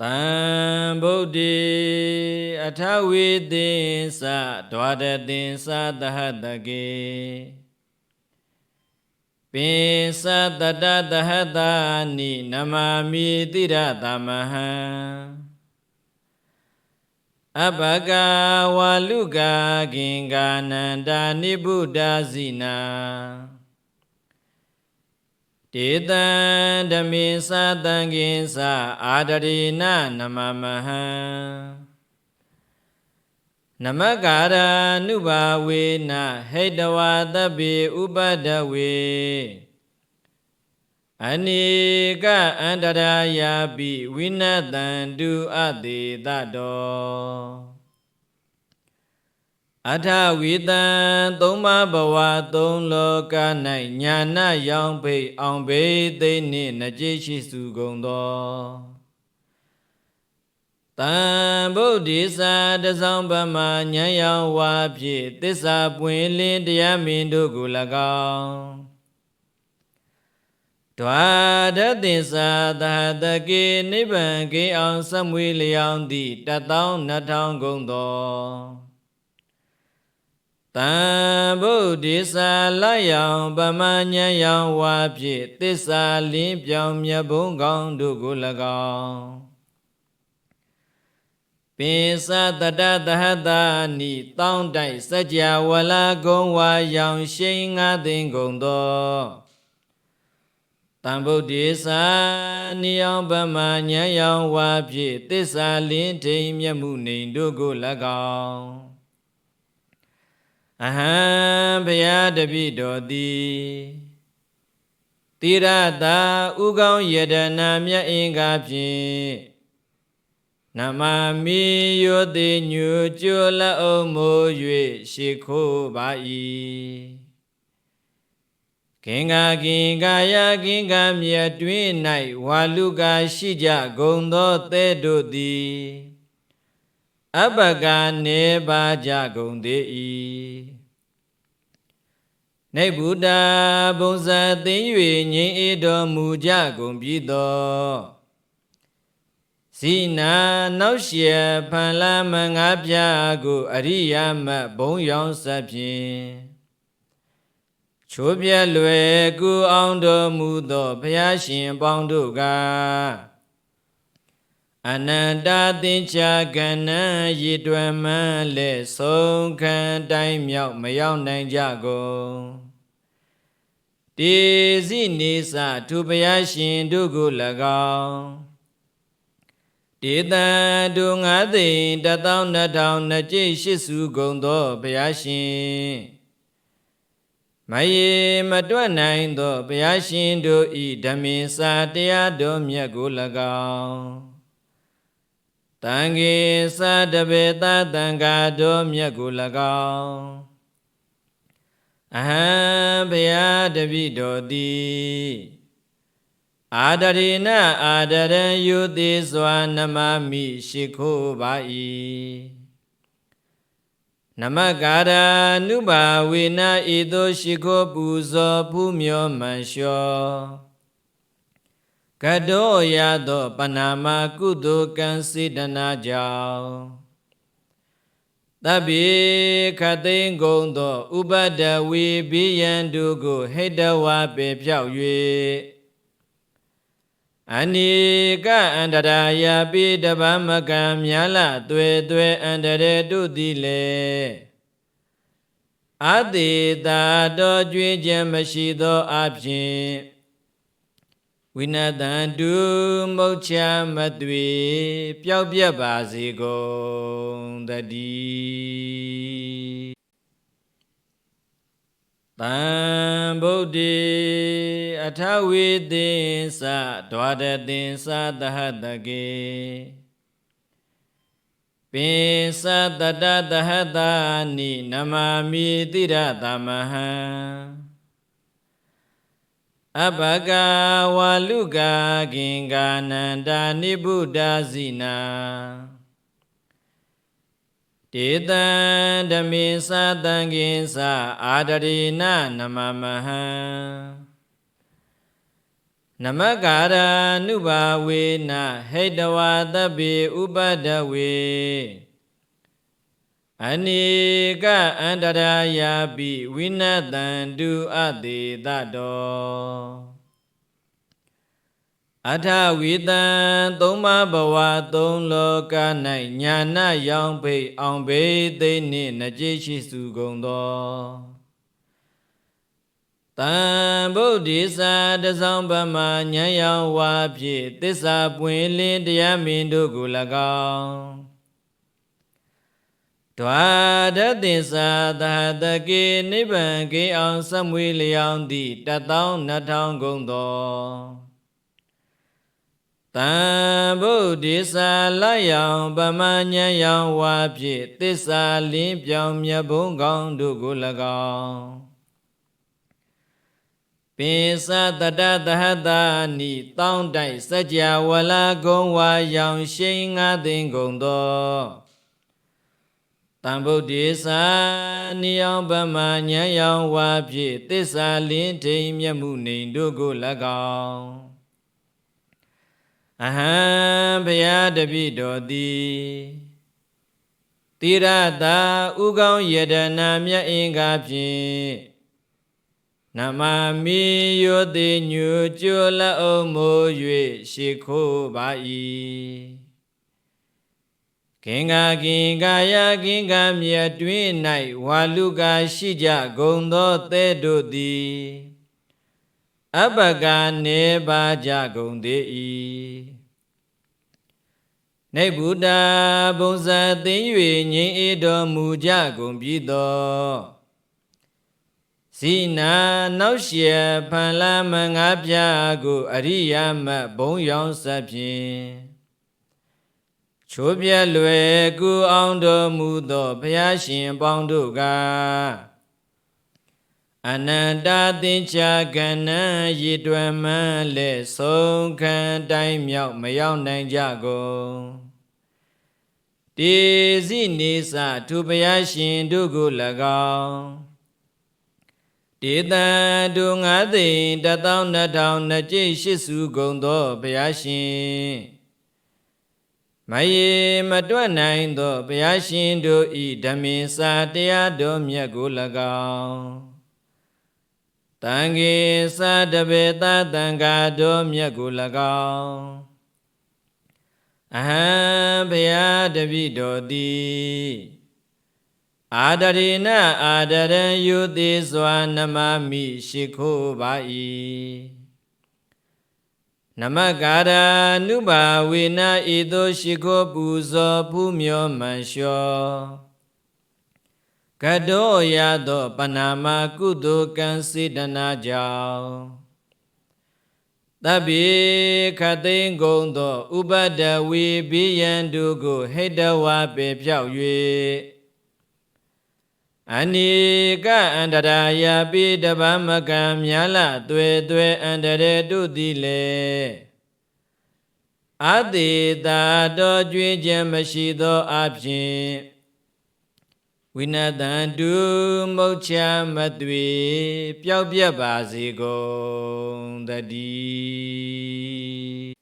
တံဗုဒ္ဓေအထဝေသင်္စဒွါဒသင်္စသဟတကေပင်စတတသဟတာနိနမမိတိရသမဟံအဘဂဝါလူကာကင်္ကာနန္ဒာနိဗုဒ္ဓဇိနာ တေတံဓမေသတံကိဉ္စအာဒရိနနမမဟံနမကာရနုဘာဝေနဟိတဝါတပိဥပဒဝေအနိကအန္တရာယာပိဝိနတံတုအတေတတော အထဝိတံသုံးပါးဘဝသုံးလောက၌ညာဏရောင်ဖိတ်အောင်ဘေးသိနှင့်နှကြိရှိစုကုန်သောတံဗုဒ္ဓိသာတဆောင်ဗမဉာဏ်ရောင်ဝါဖြင့်သစ္စာပွင့်လင်းတရားမင်းတို့ကို၎င်းဒွါဒသင်္သာသဟတကေနိဗ္ဗာန်ကေအောင်စမွေလျောင်းသည့်တသောနှစ်ထောင်ကုန်သော တံဗုဒ္ဓိသာလယောင်ပမညံယောင်ဝါဖြင့်သစ္စာလင်းပြောင်မြတ်ဘုံကောင်းတို့ကို၎င်းပင်စတတသဟတာနိတောင်းတိုက်စัจ java ဝလာကုံဝါရောင်ရှိန်ငါသိင်ကုန်သောတံဗုဒ္ဓေသာနိယောင်ပမညံယောင်ဝါဖြင့်သစ္စာလင်းထိန်မြတ်မှုနေတို့ကို၎င်း အဟံဘုရားတပိတော်သည်တိရတာဥကောင်းယတနာမြတ်အင်္ဂါဖြင့်နမမီယောတိညူကျိုလအုံမိုး၍ရှိခိုးပါ၏ကင်္ဂါကင်္ဂါယကင်္ဂါမြတ်တွင်၌ဝါလူကာရှိကြဂုံသောသဲတို့သည်အပကနေပါကြကုန်သေး၏ နေဗုဒ္ဓဘုံဇာသိ၍ငြိမ်းအေတော်မူကြကုန်ပြီသောဇိနာနောက်ရှေဖန်လာမငါပြကိုအရိယာမတ်ဘုံရောင်စဖြင့်ချိုးပြက်လွယ်ကူအောင်တော်မူသောဘုရားရှင်ပေါင်းတို့ကအနန္တသင်္ချာကဏ္ဍရည်တွယ်မှန်းလက်ဆုံးခံတိုင်းမြောက်မရောက်နိုင်ကြကုန် တေစီနေသသူဘုရားရှင်တို့ကို၎င်းတေတံတို့ငါးသိန်းတသောနှစ်ထောင်နှစ်ကျိတ်ရှိစုကုန်သောဘုရားရှင်မယေမတွက်နိုင်သောဘုရားရှင်တို့ဤဓမ္မေစာတရားတော်မြတ်ကို၎င်းတံဃေသတပေတသံဃာတော်မြတ်ကို၎င်း အဟံဘုရားတပိတော်သည်အာဒရေနအာဒရံယုတိစွာနမမိရှိခိုးပါ၏နမကာရာနုဘာဝေနဤသို့ရှိခိုးပူဇော်ဖူးမြော်မှန်လျှော်ကတောရသောပဏာမကုသိုလ်ကံစေတနာကြောင့် တပိခသိင်ကုံသောဥပဒဝေဘိယံတုကိုဟိတဝါပေဖြောက်၍အနိကအန္တရာယာပိတဗမကံမြာလသွေသွေအန္တရေတုတိလေအတိတာတော်ကြွေးခြင်းမရှိသောအဖြစ် ဝိနတံတုမုတ်ချမသွေပျောက်ပြက်ပါစေကုန်တည်းတံဗုဒ္ဓေအထဝေသင်္စဒွါဒသင်္စသဟတကေပင်စတတသဟတာနိနမမိတိရသမဟံ အဘဂဝါလူကာကင်္ကာနန္ဒာနိဗုဒ္ဓဇိနာတေတံဓမေသတံကိဉ္စအာဒရိနနမမဟံနနမကာရာနုဘာဝေနဟိတဝါတပိဥပဒဝေ အနိကအန္တရာယာပိဝိနတံတုအတေတတောအထဝိတံသုံးမဘဝသုံးလောက၌ညာနာရောင်ဖိတ်အောင်ဘေးသိနှင့်နကြိရှိစုကုန်သောတံဗုဒ္ဓိသာတဆောင်ဗမဉာဏ်ရောင်ဝါဖြင့်သစ္စာပွင့်လင်းတရားမင်းတို့ကို၎င်း ဒွါဒသစ္စာသဟတကေနိဗ္ဗာန်ကေအောင်စမွေလျောင်းသည့်တသောနှစ်ထောင်ကုန်သောတံဗုဒ္ဓိသာလယောင်ပမဉဏ်ယောင်ဝါဖြင့်သစ္စာလင်းပြောင်မြတ်ဘုံကောင်းတို့ကို၎င်းပိစတတသဟတာနိတောင်းတိုက်စัจ java ဝလာကုံဝါရောင်ရှိန်ငါသိင်ကုန်သော တံဗုဒ္ဓေသာနိယောင်ပမဉဏ်ယောင်ဝါဖြင့်သစ္စာလင်းထိန်မြတ်မှုနေတို့ကို၎င်းအဟံဘုရားတပိတော်သည်တိရတာဥကောင်းယတနာမြတ်အင်္ဂါဖြင့်နမမိယောတိညူကျွလအုံမိုး၍ရှိခိုးပါ၏ ခင်္ဃကင်္ကာယကင်္ကာမြတ်တွင်၌ဝါလူကာရှိကြဂုံသောသဲတို့သည်အပကနေပါကြကုန်သေး၏နေဗုဒ္ဓဘုံဇာသိမ့်၍ငြိမ်းအေတော်မူကြကုန်ပြီသောဇိနာနောက်ရှေဖန်လာမငါပြကိုအရိယာမတ်ဘုံရောင်စဖြင့် ချိုးပြက်လွယ်ကူအောင်တော်မူသောဘုရားရှင်ပေါင်းတို့ကအနန္တသင်္ချာကဏ္ဍရည်တွယ်မှန်းလက်ဆုံးခံတိုင်းမြောက်မရောက်နိုင်ကြကုန်တေစီနေစသူဘုရားရှင်တို့ကို၎င်းတေတံဒုငါသိန်တသောနှစ်ထောင်နှစ်ကျိတ်ရှိစုကုန်သောဘုရားရှင် မယေမတွက်နိုင်သောဘုရားရှင်တို့ဤဓမ္မေစာတရားတော်မြတ်ကို၎င်းတံဃေသာတပေတသံဃာတော်မြတ်ကို၎င်းအဟံဘုရားတပိတော်သည်အာဒရေနအာဒရံယုတိစွာနမမိရှိခိုးပါ၏ နမကာရာနုဘာဝေနဤသို့ရှိခိုးပူဇော်ဖူးမြော်မှန်လျှောကတောရသောပဏာမကုသိုလ်ကံစေတနာကြောင့်တပိခသိင်ကုံသော ဥပဒဝီဘိယံတုကိုဟိတဝါပေပြောက်၍ အနိကအန္တရာယာပိတဗမကံမြာလသွေသွေအန္တရေတုတိလေအတိတာတော်ကြွေးခြင်းမရှိသောအဖြစ်ဝိနတံတုမုတ်ချမသွေပျောက်ပြက်ပါစေကုန်တည်း